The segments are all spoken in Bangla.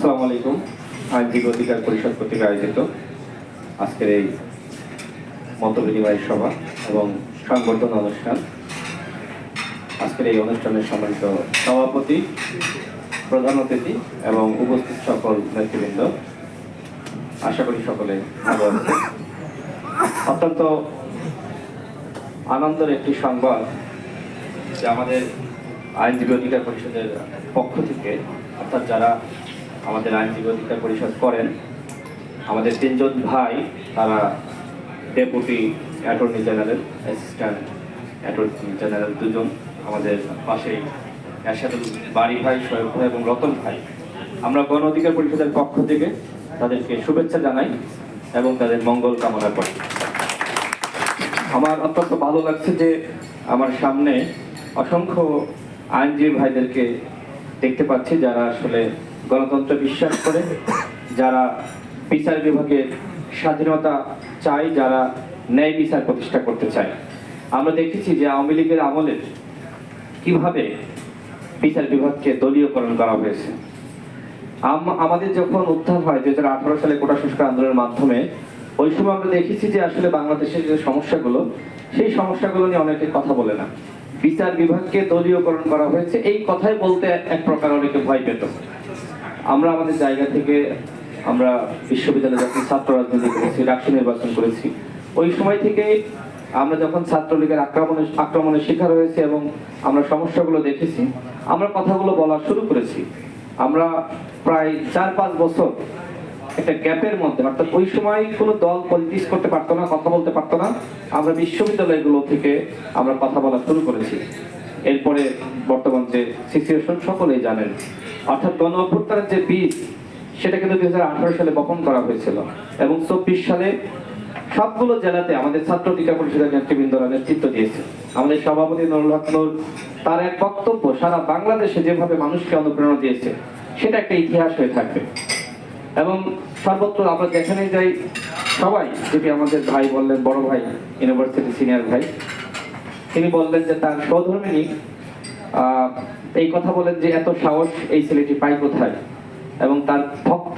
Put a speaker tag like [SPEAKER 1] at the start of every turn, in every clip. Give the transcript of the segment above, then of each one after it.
[SPEAKER 1] আসসালামু আলাইকুম। আইনজীবী অধিকার পরিষদ কর্তৃক আয়োজিত আজকের এই মত বিনিময় সভা এবং সংবর্ধনা অনুষ্ঠান। আজকের এই অনুষ্ঠানের সম্মানিত সভাপতি, প্রধান অতিথি এবং উপস্থিত সকল নেতৃবৃন্দ, আশা করি সকলে ভালো আছে অত্যন্ত আনন্দের একটি সংবাদ যে আমাদের আইনজীবী অধিকার পরিষদের পক্ষ থেকে, অর্থাৎ যারা আমাদের আইনজীবী অধিকার পরিষদ করেন। আমাদের তিনজন ভাই, তারা deputy attorney general assistant attorney general দুজন আমাদের পাশেই। এরশাদুল বাড়ি ভাই, শোয়েব ভাই এবং রতন ভাই। আমরা গণ অধিকার পরিষদের পক্ষ থেকে তাদেরকে শুভেচ্ছা জানাই এবং তাদের মঙ্গল কামনা করি। আমার অত্যন্ত ভালো লাগছে যে আমার সামনে অসংখ্য আইনজীবী ভাইদেরকে দেখতে পাচ্ছি যারা আসলে গণতন্ত্র বিশ্বাস করে, যারা বিচার বিভাগের স্বাধীনতা চায়, যারা ন্যায় বিচার প্রতিষ্ঠা করতে চায়। আমরা দেখেছি যে আওয়ামী লীগের আমলে কীভাবে বিচার বিভাগকে দলীয়করণ করা হয়েছে। আম- আমাদের যখন উত্থান হয় দুই সালে কোটা সংস্কার আন্দোলনের মাধ্যমে, ওই সময় আমরা দেখেছি যে আসলে বাংলাদেশের যে সমস্যাগুলো, সেই সমস্যাগুলো নিয়ে অনেকে কথা বলে না। বিচার বিভাগকে দলীয়করণ করা হয়েছে, এই কথাই বলতে এক প্রকার অনেকে ভয় পেত। আমরা আমাদের জায়গা থেকে আমরা বিশ্ববিদ্যালয়ে যখন ছাত্র রাজনীতি করেছি, রাষ্ট্র নির্বাচন করেছি, ওই সময় থেকে আমরা যখন ছাত্রলীগের আক্রমণের আক্রমণের শিকার হয়েছে এবং আমরা সমস্যাগুলো দেখেছি, আমরা কথাগুলো বলা শুরু করেছি। আমরা প্রায় চার পাঁচ বছর একটা গ্যাপের মধ্যে, অর্থাৎ ওই সময় কোনো দল পলিটিক্স করতে পারতো না, কথা বলতে পারতো না, আমরা বিশ্ববিদ্যালয়গুলো থেকে আমরা কথা বলা শুরু করেছি। এরপরে বর্তমান যে সিচুয়েশন সকলেই জানেন। অর্থাৎ গণ যে বীজ, সেটা কিন্তু দুই সালে বপন করা হয়েছিল। এবং চব্বিশ সালে সবগুলো জেলাতে আমাদের ছাত্র টিকা পরিষদের নেতৃবৃন্দরা নেতৃত্ব দিয়েছে। আমাদের সভাপতি নুরুল হক তার এক বক্তব্য সারা বাংলাদেশে যেভাবে মানুষকে অনুপ্রেরণা দিয়েছে, সেটা একটা ইতিহাস হয়ে থাকবে। এবং সর্বত্র আমরা যেখানে যাই, সবাই, যেটি আমাদের ভাই বললেন, বড় ভাই ইউনিভার্সিটি সিনিয়র ভাই তিনি বললেন যে তার সহধর্মিনী এই কথা বলেন যে এত সাহস এই ছেলেটি পাই কোথায় এবং তার ভক্ত।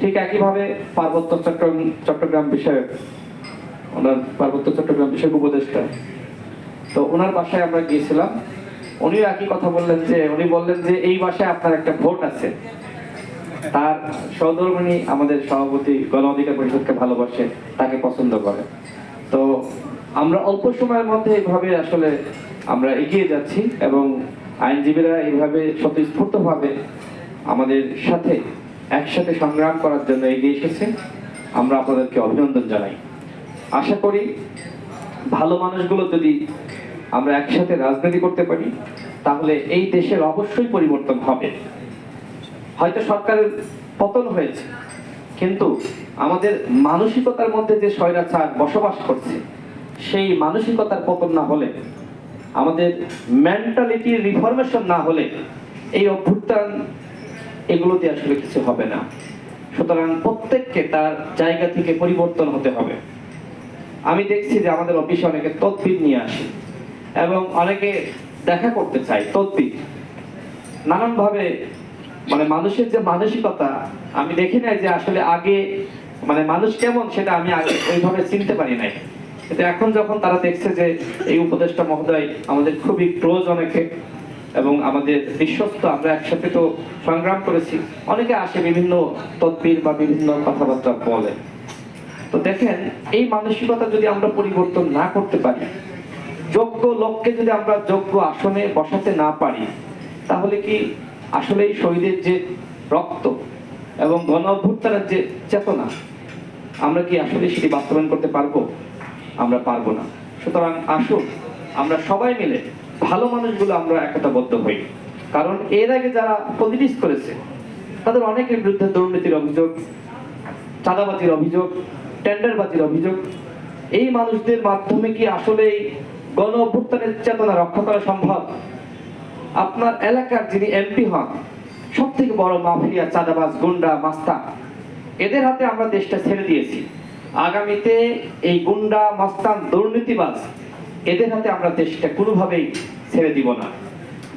[SPEAKER 1] ঠিক একইভাবে পার্বত্য চট্টগ্রাম চট্টগ্রাম বিষয়ক, ওনার পার্বত্য চট্টগ্রাম বিষয়ক উপদেষ্টা। তো ওনার বাসায় আমরা গিয়েছিলাম। উনিও একই কথা বললেন যে, উনি বললেন যে, এই বাসায় আপনার একটা ভোট আছে। তার সহধর্মিনী আমাদের সভাপতি গণ অধিকার পরিষদকে ভালোবাসে, তাকে পছন্দ করে। তো আমরা অল্প সময়ের মধ্যে এইভাবে আসলে আমরা এগিয়ে যাচ্ছি এবং আইনজীবীরা এইভাবে স্বতঃস্ফূর্তভাবে আমাদের সাথে একসাথে সংগ্রাম করার জন্য এগিয়ে এসেছে। আমরা আপনাদেরকে অভিনন্দন জানাই। আশা করি ভালো মানুষগুলো যদি আমরা একসাথে রাজনীতি করতে পারি, তাহলে এই দেশের অবশ্যই পরিবর্তন হবে। হয়তো সরকারের পতন হয়েছে, কিন্তু আমাদের মানসিকতার মধ্যে যে স্বৈরাচার বসবাস করছে সেই মানসিকতার পতন না হলে, আমাদের মেন্টালিটি রিফরমেশন না হলে এই অভ্যুত্থান এগুলোতে আসলে কিছু হবে না। সুতরাং প্রত্যেককে তার জায়গা থেকে পরিবর্তন হতে হবে। আমি দেখছি যে আমাদের অফিসে অনেকে তদবির নিয়ে আসে এবং অনেকে দেখা করতে চায় তদবির। নানানভাবে মানে মানুষের যে মানসিকতা, আমি দেখি নাই যে আসলে আগে মানে মানুষ কেমন সেটা আমি আগে ওইভাবে চিনতে পারি নাই। কিন্তু এখন যখন তারা দেখছে যে এই উপদেষ্টা মহোদয় আমাদের খুবই ক্লোজ অনেকে এবং আমাদের বিশ্বস্ত, আমরা একসাথে তো সংগ্রাম করেছি, অনেকে আসে বিভিন্ন তদবির বা বিভিন্ন কথাবার্তা বলে। তো দেখেন, এই মানসিকতা যদি আমরা পরিবর্তন না করতে পারি, যোগ্য লোককে যদি আমরা যোগ্য আসনে বসাতে না পারি, তাহলে কি আসলে এই শহীদের যে রক্ত এবং গণ অভ্যুত্থানের যে চেতনা, আমরা কি আসলে সেটি বাস্তবায়ন করতে পারব? আমরা পারব না। সুতরাং আসুন, আমরা সবাই মিলে ভালো মানুষগুলো আমরা একতাবদ্ধ হই। কারণ এর আগে যারা পলিটিক্স করেছে, তাদের অনেকের বিরুদ্ধে দুর্নীতির অভিযোগ, চাঁদাবাজির অভিযোগ, টেন্ডারবাজির অভিযোগ। এই মানুষদের মাধ্যমে কি আসলে গণ অভ্যুত্থানের চেতনা রক্ষা করা সম্ভব? আপনার এলাকার যিনি এমপি হন সব থেকে বড় মাফিয়া, চাঁদাবাজ, গুন্ডা মাস্তা এদের হাতে আমরা দেশটা ছেড়ে দিয়েছি। আগামীতে এই গুন্ডা মাস্তান দুর্নীতিবাজ এদের হাতে আমরা দেশটা কোনোভাবেই ছেড়ে দিব না।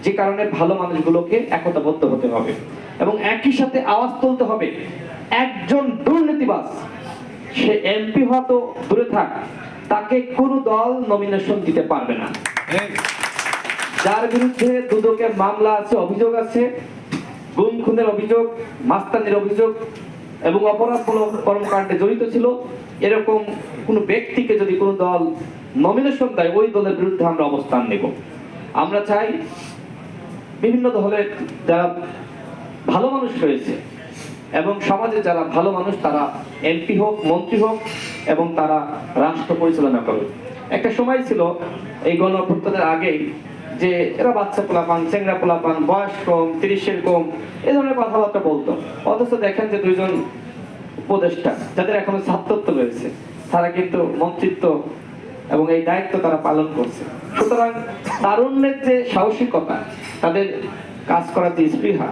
[SPEAKER 1] যে কারণে ভালো মানুষগুলোকে একতাবদ্ধ হতে হবে এবং একই সাথে আওয়াজ তুলতে হবে একজন দুর্নীতিবাজ সে এমপি হওয়া তো দূরে থাক তাকে কোনো দল নমিনেশন দিতে পারবে না। যার বিরুদ্ধে দুদকের মামলা আছে অভিযোগ আছে গুম খুনের অভিযোগ মাস্তানির অভিযোগ এবং অপরাধমূলক কর্মকাণ্ডে জড়িত ছিল এরকম কোনো ব্যক্তিকে যদি কোনো দল নমিনেশন দেয়, ওই দলের বিরুদ্ধে আমরা অবস্থান নেব। আমরা চাই বিভিন্ন দলের যারা ভালো মানুষ রয়েছে এবং সমাজে যারা ভালো মানুষ, তারা এমপি হোক, মন্ত্রী হোক এবং তারা রাষ্ট্র পরিচালনা করবে একটা সময় ছিল এই গণ অভ্যুত্থানের আগেই যে এরা বাচ্চা পোলাপান চেংরা পোলাপান, বয়স কম, তিরিশের কম, এ ধরনের কথাবার্তা বলতো। অথচ দেখেন যে দুইজন উপদেষ্টা, যাদের এখনও ছাত্রত্ব রয়েছে, তারা কিন্তু মন্ত্রিত্ব এবং এই দায়িত্ব তারা পালন করছে। সুতরাং তারুণ্যের যে সাহসিকতা, তাদের কাজ করার যে স্পৃহা,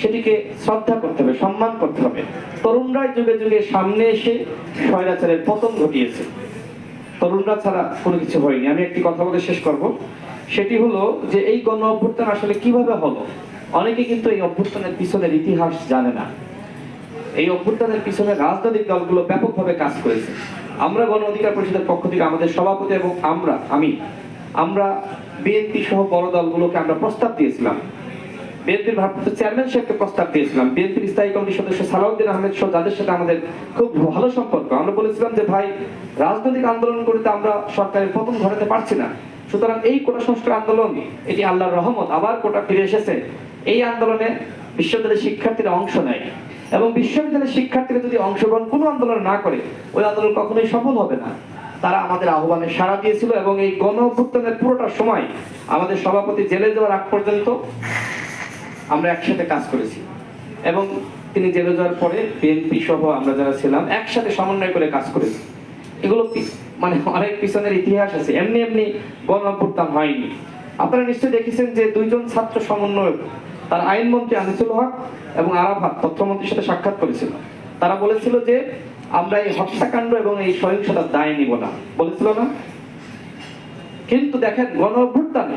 [SPEAKER 1] সেটিকে শ্রদ্ধা করতে হবে, সম্মান করতে হবে। তরুণরাই যুগে যুগে সামনে এসে স্বৈরাচারের পতন ঘটিয়েছে। তরুণরা ছাড়া কোনো কিছু হয়নি। আমি একটি কথা বলে শেষ করব। সেটি হলো যে এই গণ অভ্যুত্থান আসলে কীভাবে হলো? অনেকে কিন্তু এই অভ্যুত্থানের পিছনের ইতিহাস জানে না। এই অভ্যুত্থানের পিছনে রাজনৈতিক দলগুলো ব্যাপকভাবে কাজ করেছে। আমরা গণ অধিকার পরিষদের পক্ষ থেকে আমাদের সভাপতি এবং আমরা, আমি, আমরা বিএনপি সহ বড় দলগুলোকে আমরা প্রস্তাব দিয়েছিলাম। বিএনপির ভারপ্রাপ্ত চেয়ারম্যান সাহেবকে প্রস্তাব দিয়েছিলাম। বিএনপির স্থায়ী কমিটির সদস্য সালাউদ্দিন আহমেদ সহ যাদের সাথে আমাদের খুব ভালো সম্পর্ক, আমরা বলেছিলাম যে, ভাই, রাজনৈতিক আন্দোলন করতে আমরা সরকারের পতন ঘটাতে পারছি না। সুতরাং এই কোটা সংস্কার আন্দোলন, এটি আল্লাহর রহমত, আবার কোটা ফিরে এসেছে। এই আন্দোলনে বিশ্ববিদ্যালয়ের শিক্ষার্থীরা অংশ নেয়। এবং বিশ্ববিদ্যালয়ের শিক্ষার্থীরা যদি অংশগ্রহণ কোনো আন্দোলন না করে, ওই আন্দোলন কখনোই সফল হবে না। তারা আমাদের আহ্বানে সাড়া দিয়েছিল এবং এই গণ অভ্যুত্থানের পুরোটা সময় আমাদের সভাপতি জেলে যাওয়ার আগ পর্যন্ত আমরা একসাথে কাজ করেছি। এবং তিনি জেলে যাওয়ার পরে বিএনপি সহ আমরা যারা ছিলাম, একসাথে সমন্বয় করে কাজ করেছি। এগুলো মানে অনেক পিছনের ইতিহাস আছে। এমনি এমনি গণ অভ্যুত্থান হয়নি। আপনারা নিশ্চয়ই দেখেছেন যে দুইজন ছাত্র সমন্বয়ক তার আইনমন্ত্রী আনিসুল হক এবং আরাফাত তথ্যমন্ত্রীর সাথে সাক্ষাৎ করেছিল। তারা বলেছিল যে, আমরা এই হত্যাকাণ্ড এবং এই সহিংসতার দায় নিব না। বলেছিল না? কিন্তু দেখেন গণ অভ্যুত্থানে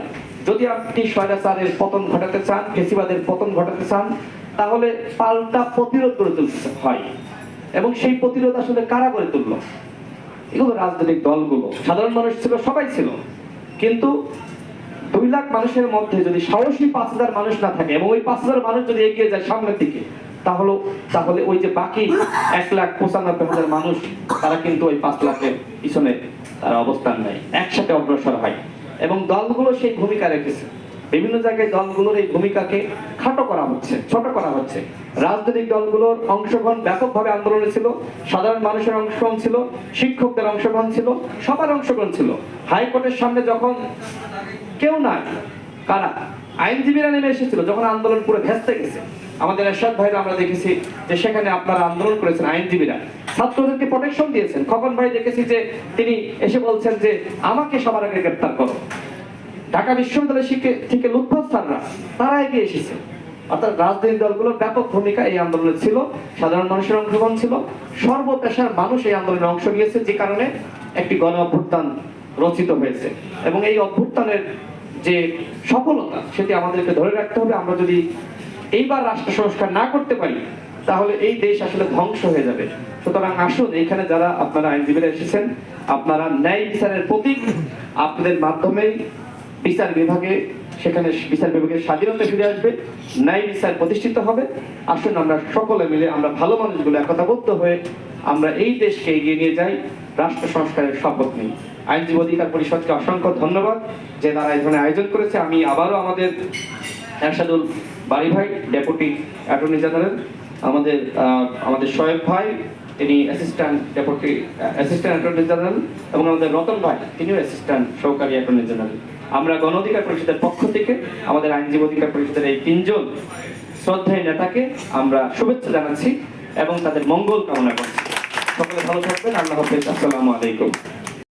[SPEAKER 1] যদি আপনি স্বৈরাচারের পতন ঘটাতে চান, ফেসিবাদের পতন ঘটাতে চান, তাহলে পাল্টা প্রতিরোধ গড়ে তুলতে হয়। এবং সেই প্রতিরোধ আসলে কারা গড়ে তুললো? এগুলো রাজনৈতিক দলগুলো। সাধারণ মানুষ ছিল, সবাই ছিল। কিন্তু দুই লাখ মানুষের মধ্যে যদি সাহসী পাঁচ হাজার মানুষ না থাকে এবং ওই পাঁচ হাজার মানুষ যদি এগিয়ে যায় সামনের দিকে, তাহলে তাহলে ওই যে বাকি এক লাখ পঁচানব্বই হাজার মানুষ, তারা কিন্তু ওই পাঁচ লাখের পিছনে তার অবস্থান নেয়, একসাথে অগ্রসর হয়। এবং দলগুলো সেই ভূমিকা রেখেছে। বিভিন্ন জায়গায় দলগুলোর এই ভূমিকাকে খাটো করা হচ্ছে, ছোট করা হচ্ছে। রাজনৈতিক দলগুলোর অংশগ্রহণ ব্যাপকভাবে আন্দোলনে ছিল, সাধারণ মানুষের অংশগ্রহণ ছিল, শিক্ষকদের অংশগ্রহণ ছিল, সবার অংশগ্রহণ ছিল। হাইকোর্টের সামনে যখন কেউ নাই। কারা? আইনজীবীরা নেমে এসেছিল, যখন আন্দোলন পুরো ভেস্তে গেছে। আমাদের এরশাদ ভাইরা আমরা দেখেছি যে সেখানে আপনারা আন্দোলন করেছেন, আইনজীবীরা। ছাত্রদেরকে প্রোটেকশন দিয়েছেন। খকন ভাই দেখেছি যে তিনি এসে বলছেন যে, আমাকে সবার আগে গ্রেপ্তার করো। ঢাকা বিশ্ববিদ্যালয় থেকে লুৎফত স্যাররা তারা এগিয়ে এসেছে। অর্থাৎ রাজনৈতিক দলগুলোর ব্যাপক ভূমিকা এই আন্দোলনে ছিল, সাধারণ মানুষের অংশগ্রহণ ছিল। সর্বপেশার মানুষ এই আন্দোলনে অংশ নিয়েছে, যে কারণে একটি গণ অভ্যুত্থান রচিত হয়েছে। এবং এই অভ্যুত্থানের যে সফলতা, সেটি আমাদেরকে ধরে রাখতে হবে। আমরা যদি এইবার রাষ্ট্র সংস্কার না করতে পারি, তাহলে এই দেশ আসলে ধ্বংস হয়ে যাবে। সুতরাং আসুন এখানে যারা আপনারা আইনজীবীরা এসেছেন, আপনারা ন্যায় বিচারের প্রতীক, আপনাদের মাধ্যমেই বিচার বিভাগে, সেখানে বিচার বিভাগের স্বাধীনতা ফিরে আসবে, ন্যায় বিচার প্রতিষ্ঠিত হবে। আসুন, আমরা সকলে মিলে, আমরা ভালো মানুষগুলো একতাবদ্ধ হয়ে, আমরা এই দেশকে এগিয়ে নিয়ে যাই, রাষ্ট্র সংস্কারের শপথ নিই। আইনজীবী অধিকার পরিষদকে অসংখ্য ধন্যবাদ যে তারা এই ধরনের আয়োজন করেছে। আমি আবারও আমাদের এরশাদুল বাড়ি ভাই, ডেপুটি অ্যাটর্নি জেনারেল, আমাদের আমাদের শোয়েব ভাই, তিনি assistant deputy, assistant attorney general এবং আমাদের রতন ভাই, তিনিও অ্যাসিস্ট্যান্ট সহকারী অ্যাটর্নি জেনারেল। আমরা গণ অধিকার পরিষদের পক্ষ থেকে আমাদের আইনজীবী অধিকার পরিষদের এই তিনজন শ্রদ্ধায় নেতাকে আমরা শুভেচ্ছা জানাচ্ছি এবং তাদের মঙ্গল কামনা করছি। সকলে ভালো থাকবেন। আল্লাহ হাফেজ। আসসালামু আলাইকুম।